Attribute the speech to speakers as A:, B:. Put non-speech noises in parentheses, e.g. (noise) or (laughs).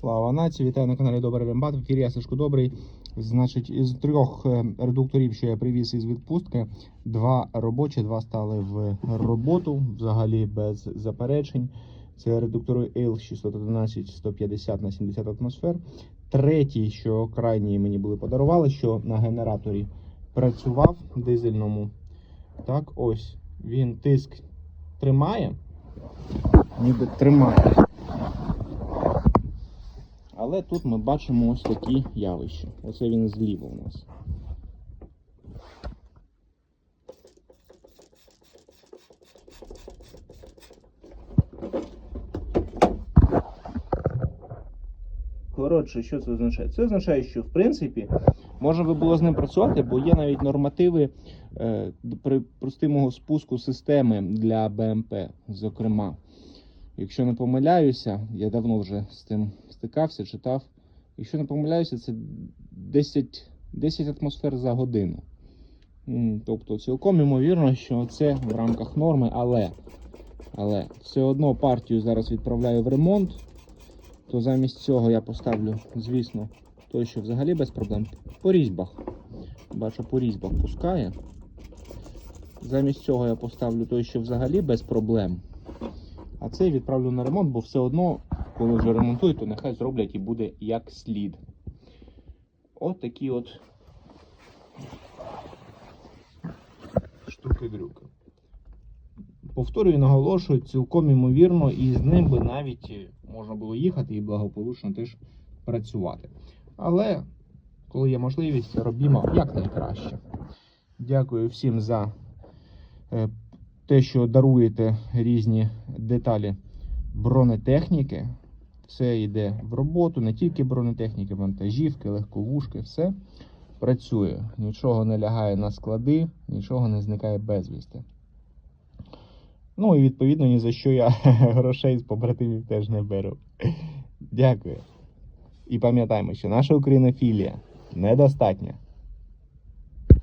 A: Слава нації, вітаю на каналі Добрий Рембат. В ефірі Сашко Добрий. Значить, із трьох е, редукторів, що я привіз із відпустки, два робочі, два стали в роботу, взагалі без заперечень. Це редуктори AIL 611 150 на 70 атмосфер. Третій, що крайній мені були подарували, що на генераторі працював дизельному. Так, ось він тиск тримає, ніби тримає. Але тут ми бачимо ось такі явища. Оце він зліва у нас. Коротше, що це означає? Це означає, що в принципі можна би було з ним працювати, бо є навіть нормативи е, при простимого спуску системи для БМП, зокрема. Якщо не помиляюся, я давно вже з тим стикався, читав. Якщо не помиляюся, це 10, 10 атмосфер за годину. Тобто цілком ймовірно, що це в рамках норми, але, але все одно партію зараз відправляю в ремонт, то замість цього я поставлю, звісно, той, що взагалі без проблем, по різьбах. Бачу, по різьбах пускає. Замість цього я поставлю той, що взагалі без проблем. А цей відправлю на ремонт, бо все одно, коли вже ремонтують, то нехай зроблять і буде як слід. От такі от штуки-дрюки. Повторюю, наголошую, цілком імовірно, і з ним би навіть можна було їхати і благополучно теж працювати. Але, коли є можливість, робімо якнайкраще. Дякую всім за е, те, що даруєте різні деталі бронетехніки. Все йде в роботу, не тільки бронетехніки, вантажівки, легковушки, все працює. Нічого не лягає на склади, нічого не зникає безвісти. Ну і відповідно ні за що я (laughs) грошей з побратимів теж не беру. Дякую. І пам'ятаємо, що наша українофілія недостатня.